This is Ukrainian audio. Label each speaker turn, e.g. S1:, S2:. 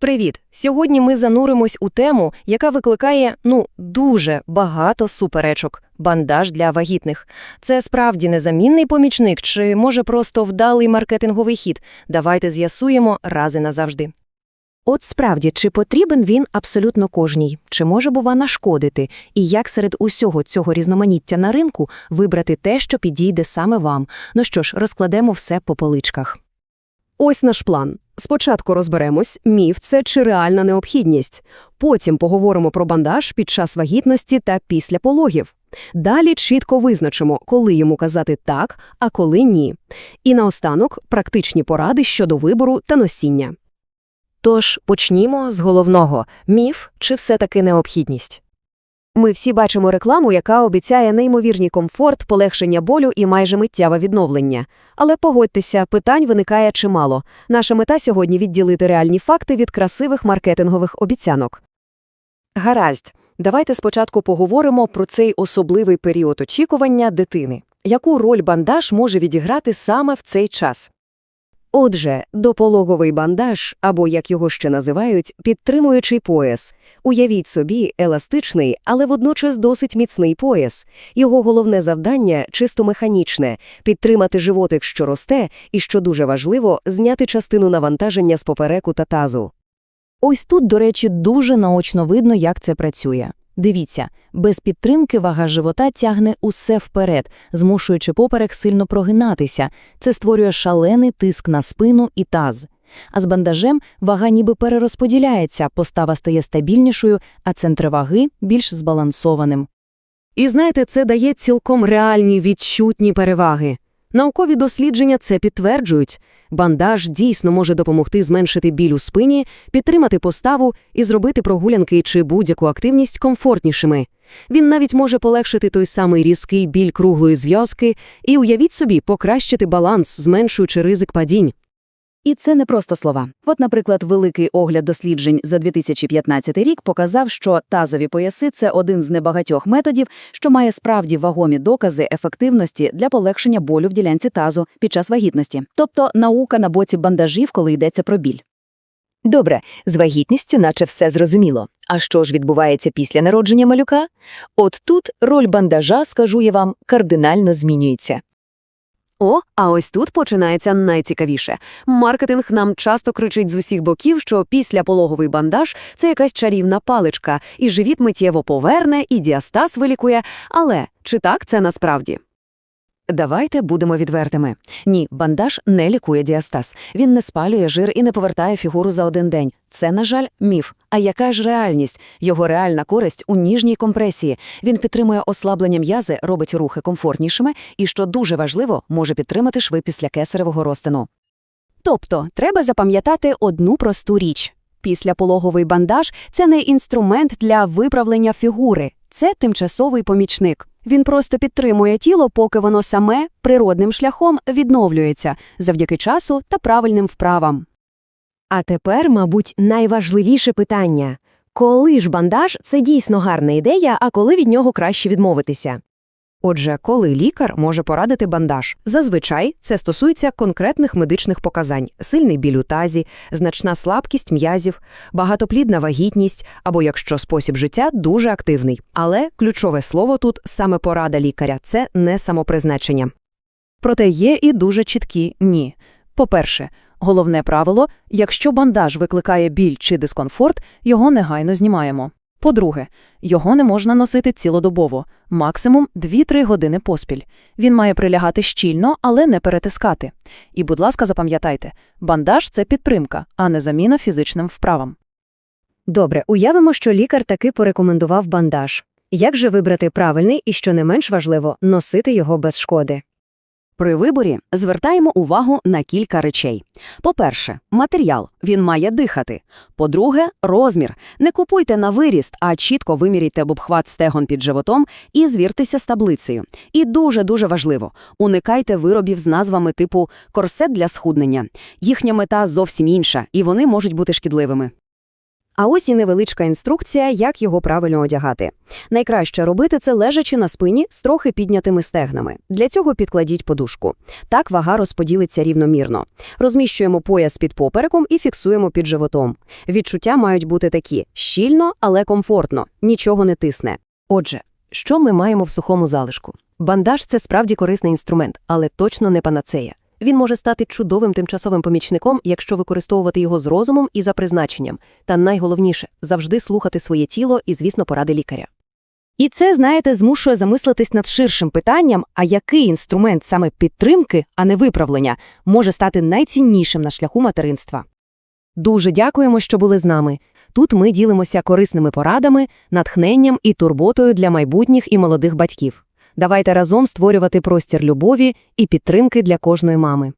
S1: Привіт! Сьогодні ми зануримось у тему, яка викликає, ну, дуже багато суперечок – бандаж для вагітних. Це справді незамінний помічник чи, може, просто вдалий маркетинговий хід? Давайте з'ясуємо раз і назавжди.
S2: От справді, чи потрібен він абсолютно кожній? Чи може, бува, нашкодити? І як серед усього цього різноманіття на ринку вибрати те, що підійде саме вам? Ну що ж, розкладемо все по поличках.
S3: Ось наш план. Спочатку розберемось, міф це чи реальна необхідність. Потім поговоримо про бандаж під час вагітності та після пологів. Далі чітко визначимо, коли йому казати так, а коли ні. І наостанок практичні поради щодо вибору та носіння.
S1: Тож почнімо з головного – міф чи все-таки необхідність?
S3: Ми всі бачимо рекламу, яка обіцяє неймовірний комфорт, полегшення болю і майже миттєве відновлення. Але погодьтеся, питань виникає чимало. Наша мета сьогодні – відділити реальні факти від красивих маркетингових обіцянок. Гаразд, давайте спочатку поговоримо про цей особливий період очікування дитини. Яку роль бандаж може відіграти саме в цей час? Отже, допологовий бандаж, або, як його ще називають, підтримуючий пояс. Уявіть собі, еластичний, але водночас досить міцний пояс. Його головне завдання – чисто механічне – підтримати животик, що росте, і, що дуже важливо, зняти частину навантаження з попереку та тазу.
S2: Ось тут, до речі, дуже наочно видно, як це працює. Дивіться, без підтримки вага живота тягне усе вперед, змушуючи поперек сильно прогинатися. Це створює шалений тиск на спину і таз. А з бандажем вага ніби перерозподіляється, постава стає стабільнішою, а центр ваги – більш збалансованим.
S3: І знаєте, це дає цілком реальні відчутні переваги. Наукові дослідження це підтверджують. Бандаж дійсно може допомогти зменшити біль у спині, підтримати поставу і зробити прогулянки чи будь-яку активність комфортнішими. Він навіть може полегшити той самий різкий біль круглої зв'язки і, уявіть собі, покращити баланс, зменшуючи ризик падінь.
S4: І це не просто слова. От, наприклад, великий огляд досліджень за 2015 рік показав, що тазові пояси – це один з небагатьох методів, що має справді вагомі докази ефективності для полегшення болю в ділянці тазу під час вагітності. Тобто наука на боці бандажів, коли йдеться про біль.
S5: Добре, з вагітністю наче все зрозуміло. А що ж відбувається після народження малюка? От тут роль бандажа, скажу я вам, кардинально змінюється.
S3: О, а ось тут починається найцікавіше. Маркетинг нам часто кричить з усіх боків, що після пологовий бандаж – це якась чарівна паличка, і живіт миттєво поверне, і діастаз вилікує. Але чи так це насправді? Давайте будемо відвертими. Ні, бандаж не лікує діастаз. Він не спалює жир і не повертає фігуру за один день. Це, на жаль, міф. А яка ж реальність? Його реальна користь у ніжній компресії. Він підтримує ослаблення м'язи, робить рухи комфортнішими і, що дуже важливо, може підтримати шви після кесаревого розтину. Тобто, треба запам'ятати одну просту річ. Післяпологовий бандаж – це не інструмент для виправлення фігури, це тимчасовий помічник. Він просто підтримує тіло, поки воно саме природним шляхом відновлюється завдяки часу та правильним вправам.
S6: А тепер, мабуть, найважливіше питання. Коли ж бандаж – це дійсно гарна ідея, а коли від нього краще відмовитися?
S3: Отже, коли лікар може порадити бандаж? Зазвичай це стосується конкретних медичних показань – сильний біль у тазі, значна слабкість м'язів, багатоплідна вагітність або якщо спосіб життя дуже активний. Але ключове слово тут – саме порада лікаря – це не самопризначення.
S2: Проте є і дуже чіткі «ні». По-перше, головне правило – якщо бандаж викликає біль чи дискомфорт, його негайно знімаємо. По-друге, його не можна носити цілодобово, максимум 2-3 години поспіль. Він має прилягати щільно, але не перетискати. І, будь ласка, запам'ятайте, бандаж – це підтримка, а не заміна фізичним вправам.
S6: Добре, уявимо, що лікар таки порекомендував бандаж. Як же вибрати правильний і, що не менш важливо, носити його без шкоди?
S4: При виборі звертаємо увагу на кілька речей. По-перше, матеріал – він має дихати. По-друге, розмір. Не купуйте на виріст, а чітко виміряйте обхват стегон під животом і звіртеся з таблицею. І дуже-дуже важливо – уникайте виробів з назвами типу «корсет для схуднення». Їхня мета зовсім інша, і вони можуть бути шкідливими.
S7: А ось і невеличка інструкція, як його правильно одягати. Найкраще робити це лежачи на спині з трохи піднятими стегнами. Для цього підкладіть подушку. Так вага розподілиться рівномірно. Розміщуємо пояс під попереком і фіксуємо під животом. Відчуття мають бути такі – щільно, але комфортно, нічого не тисне.
S3: Отже, що ми маємо в сухому залишку? Бандаж – це справді корисний інструмент, але точно не панацея. Він може стати чудовим тимчасовим помічником, якщо використовувати його з розумом і за призначенням. Та найголовніше – завжди слухати своє тіло і, звісно, поради лікаря.
S8: І це, знаєте, змушує замислитись над ширшим питанням, а який інструмент саме підтримки, а не виправлення, може стати найціннішим на шляху материнства.
S3: Дуже дякуємо, що були з нами. Тут ми ділимося корисними порадами, натхненням і турботою для майбутніх і молодих батьків. Давайте разом створювати простір любові і підтримки для кожної мами.